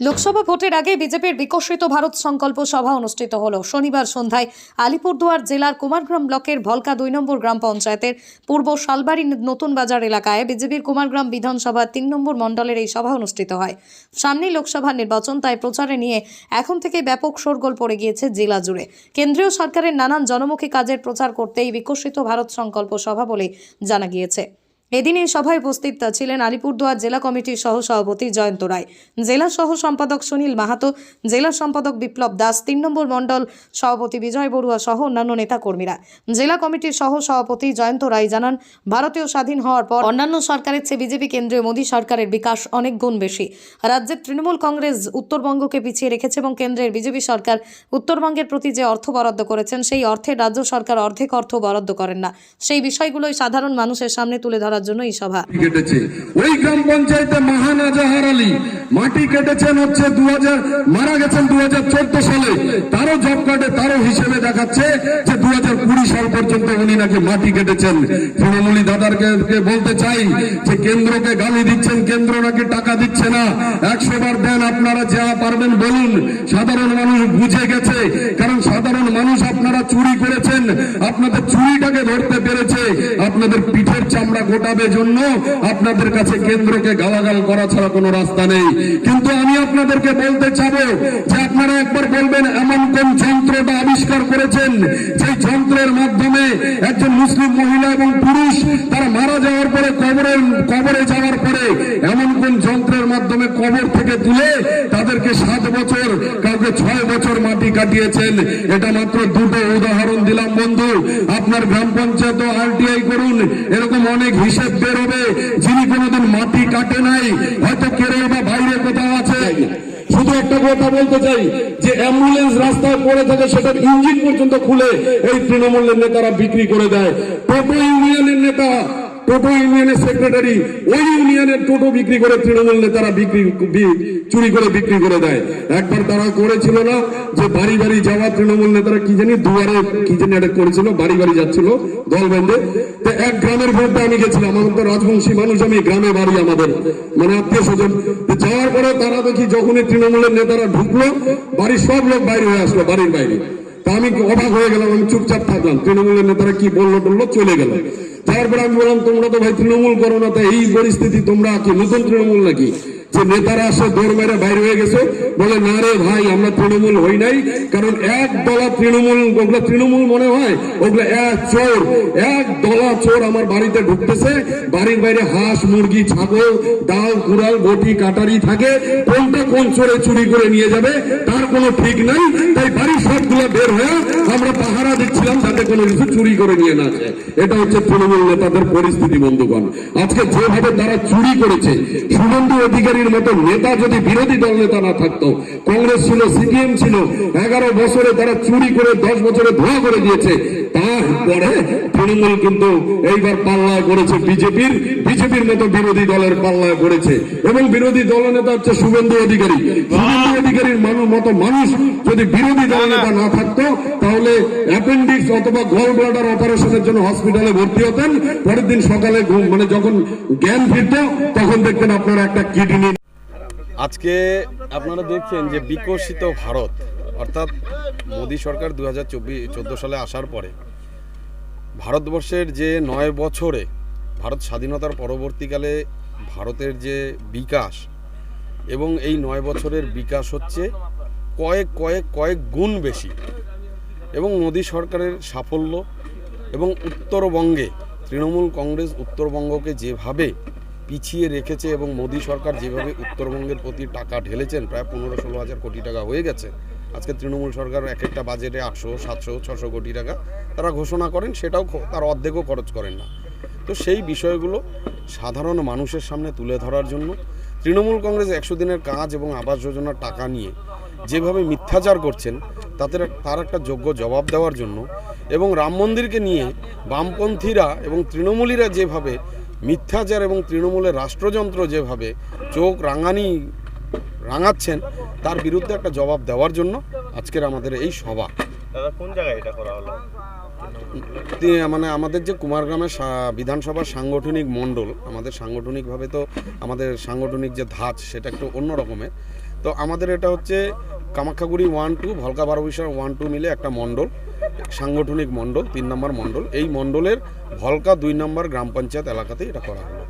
লোকসভা ভোটের আগে বিজেপির বিকশিত ভারত সংকল্প সভা অনুষ্ঠিত হল। শনিবার সন্ধ্যায় আলিপুরদুয়ার জেলার কুমারগ্রাম ব্লকের ভলকা দুই নম্বর গ্রাম পঞ্চায়েতের পূর্ব শালবাড়ি নতুন বাজার এলাকায় বিজেপির কুমারগ্রাম বিধানসভা তিন নম্বর মণ্ডলের এই সভা অনুষ্ঠিত হয়। সামনেই লোকসভা নির্বাচন, তাই প্রচারে নিয়ে এখন থেকে ব্যাপক শোরগোল পড়ে গিয়েছে জেলা জুড়ে। কেন্দ্রীয় সরকারের নানান জনমুখী কাজের প্রচার করতেই বিকশিত ভারত সংকল্প সভা বলে জানা গিয়েছে। এদিন এই সভায় উপস্থিত ছিলেন আলিপুরদুয়ার জেলা কমিটির সহ সভাপতি জয়ন্ত রায়, জেলা সহ সম্পাদক সুনীল মাহাতো, জেলা সম্পাদক বিপ্লব দাস, তিন নম্বর মণ্ডল সভাপতি বিজয় বড়ুয়া সহ অন্যান্য নেতাকর্মীরা। জেলা কমিটির সহ সভাপতি জয়ন্ত রায় জানান, ভারতীয় স্বাধীন হওয়ার পর অন্যান্য সরকারের চেয়ে বিজেপি, কেন্দ্রীয় মোদী সরকারের বিকাশ অনেক গুণ বেশি। রাজ্যের তৃণমূল কংগ্রেস উত্তরবঙ্গকে পিছিয়ে রেখেছে এবং কেন্দ্রের বিজেপি সরকার উত্তরবঙ্গের প্রতি যে অর্থ বরাদ্দ করেছেন, সেই অর্থে রাজ্য সরকার অর্ধেক অর্থ বরাদ্দ করেন না। সেই বিষয়গুলোই সাধারণ মানুষের সামনে তুলে ধরার জন্য এই সভা। কেটেছে। ওই গ্রাম পঞ্চায়েতে মাহান আজাহার আলী। মাটি কেটেছেন হচ্ছে দু মারা গেছেন দু সালে। তারও জব কার্ডে তারও হিসেবে দেখাচ্ছে যে দু সাল পর্যন্ত উনি নাকি মাটি কেটেছেন। তৃণমূলী দাদারকে বলতে চাই যে কেন্দ্রকে গালি দিচ্ছেন, কেন্দ্র নাকি টাকা দিচ্ছে না। একশো বার দেন আপনারা যা পারবেন বলুন। সাধারণ মানুষ বুঝে গেছে। কারণ সাধারণ মানুষ আপনারা চুরি করেছেন। আপনাদের চুরিটাকে ধরতে পেরেছে। আপনাদের পিঠের চামড়া গোটাবে জন্য আপনাদের কাছে কেন্দ্রকে গালাগাল করা ছাড়া কোনো রাস্তা নেই। কিন্তু আমি আপনাদেরকে বলতে চাবো যে আপনারা একবার বলবেন, এমন কোন যন্ত্রটা আবিষ্কার করেছেন সেই যন্ত্রের মাধ্যমে একজন মুসলিম মহিলা এবং পুরুষ তারা মারা যাওয়ার পরে কবরে কবরে যাওয়ার পরে এমন কোন যন্ত্রের মাধ্যমে কবর থেকে তুলে তাদেরকে সাত বছর, কাউকে ছয় বছর কাটিয়েছেন। এটা মাত্র দুটো উদাহরণ দিলাম, বন্ধু। আপনার গ্রাম পঞ্চায়েত আরটিআই করুন। এরকম অনেক হিসেব বের হবে, যিনি কোনোদিন মাটি কাটে নাই। হয়তো কেরল বা বাইরে কোথাও আছে। শুধু একটা কথা বলতে চাই, যে অ্যাম্বুলেন্স রাস্তায় পড়ে থাকে সেটার ইঞ্জিন পর্যন্ত খুলে এই তৃণমূলের নেতারা বিক্রি করে দেয়। টোটো ইউনিয়নের নেতা টোটো ইউনিয়নের সেক্রেটারি ওই ইউনিয়নের টোটো বিক্রি করে তৃণমূল নেতারা বিক্রি চুরি করে বিক্রি করে দেয়। একবার তারা করেছিল না যে বাড়ি বাড়ি যাওয়া তৃণমূল নেতারা কি জানি দুয়ারে কি জানি একটা করেছিল, বাড়ি বাড়ি যাচ্ছিল দল বেঁধে। তো এক গ্রামের ভোটে আমি গেছিলাম আমাদের তো রাজবংশী মানুষ, আমি গ্রামে বাড়ি আমাদের মানে আত্মীয় স্বজন। যাওয়ার পরে তারা দেখি যখনই তৃণমূলের নেতারা ঢুকলো, বাড়ির সব লোক বাইরে হয়ে আসলো, বাড়ির বাইরে। তা আমি অবাক হয়ে গেলাম, আমি চুপচাপ থাকলাম। তৃণমূলের নেতারা কি বলল টললো চলে গেল। তারপরে আমি বললাম, তোমরা তো ভাই তৃণমূল করো না, তা এই পরিস্থিতি তোমরা কি নতুন তৃণমূল নাকি? যে নেতারা আসে দৌড় মেরে বাইরে হয়ে গেছে, বলে, না রে ভাই, আমরা তৃণমূল হই নাই, কারণ এক দলা তৃণমূল, ওগুলো তৃণমূল মনে হয়, ওগুলো এক চোর, এক দলা চোর আমার বাড়িতে ঢুকতেছে, বাড়ির বাইরে হাঁস, মুরগি, ছাগল, ডাল, কুড়াল, বটি, কাটারি থাকে, কোনটা কোন চোরে চুরি করে নিয়ে যাবে, তার কোনো ঠিক নাই, তাই বাড়ির সবগুলো বের হয়ে আমরা পাহারা দিচ্ছিলাম, যাতে কোনো কিছু চুরি করে নিয়ে না যায়। এটা হচ্ছে তৃণমূল নেতাদের পরিস্থিতি, বন্ধুগণ। আজকে যেভাবে তারা চুরি করেছে শুভেন্দু অধিকারীর মতো নেতা যদি বিরোধী দল নেতা না থাকতো, কংগ্রেস ছিল, সিপিএম ছিল, এগারো বছরে তারা চুরি করে, দশ বছরে ধোয়া করে দিয়েছে। তারপরে তৃণমূল কিন্তু এইবার পাল্লায় করেছে বিজেপির বিজেপির মতো বিরোধী দলের করেছে এবং বিরোধী হচ্ছে শুভেন্দু অধিকারী। শুভেন্দু অধিকারীর মতো মানুষ যদি বিরোধী না থাকতো, তাহলে অ্যাপেন্ডিক্স অথবা গল ব্লাডার অপারেশনের জন্য হসপিটালে ভর্তি হতেন। পরের দিন সকালে ঘুম- মানে যখন জ্ঞান ফিরত, তখন দেখতেন আপনার একটা কিডনি আজকে আপনারা দেখছেন যে বিকশিত ভারত, অর্থাৎ মোদী সরকার দু হাজার চব্বিশ সালে আসার পরে ভারতবর্ষের যে নয় বছরে ভারত স্বাধীনতার পরবর্তীকালে ভারতের যে বিকাশ এবং এই নয় বছরের বিকাশ হচ্ছে কয়েক কয়েক কয়েক গুণ বেশি এবং মোদী সরকারের সাফল্য এবং উত্তরবঙ্গে, তৃণমূল কংগ্রেস উত্তরবঙ্গকে যেভাবে পিছিয়ে রেখেছে এবং মোদী সরকার যেভাবে উত্তরবঙ্গের প্রতি টাকা ঢেলেছেন, প্রায় পনেরো ষোলো হাজার কোটি টাকা হয়ে গেছে। আজকে তৃণমূল সরকার এক একটা বাজেটে আটশো, সাতশো, ছশো কোটি টাকা তারা ঘোষণা করেন, সেটাও তার অর্ধেকও খরচ করেন না। তো সেই বিষয়গুলো সাধারণ মানুষের সামনে তুলে ধরার জন্য তৃণমূল কংগ্রেস একশো দিনের কাজ এবং আবাস যোজনার টাকা নিয়ে যেভাবে মিথ্যাচার করছেন তাদের তার একটা যোগ্য জবাব দেওয়ার জন্য এবং রাম মন্দিরকে নিয়ে বামপন্থীরা এবং তৃণমূলীরা যেভাবে মিথ্যাচার এবং তৃণমূলের রাষ্ট্রযন্ত্র যেভাবে চোখ রাঙানি রাঙাচ্ছেন তার বিরুদ্ধে একটা জবাব দেওয়ার জন্য আজকের আমাদের এই সভা। কোন জায়গায় এটা করা হলো? মানে আমাদের যে কুমারগ্রামের বিধানসভার সাংগঠনিক মণ্ডল আমাদের সাংগঠনিকভাবে তো আমাদের সাংগঠনিক যে ধাঁচ সেটা একটু অন্য রকমের। তো আমাদের এটা হচ্ছে কামাখ্যাগুড়ি ওয়ান টু ভলকা বারবিশার ওয়ান টু মিলে একটা মণ্ডল। সাংগঠনিক মন্ডল তিন নম্বর মন্ডল এই মন্ডলের ভলকা দুই নম্বর গ্রাম পঞ্চায়েত এলাকাতেই এটা করা হলো।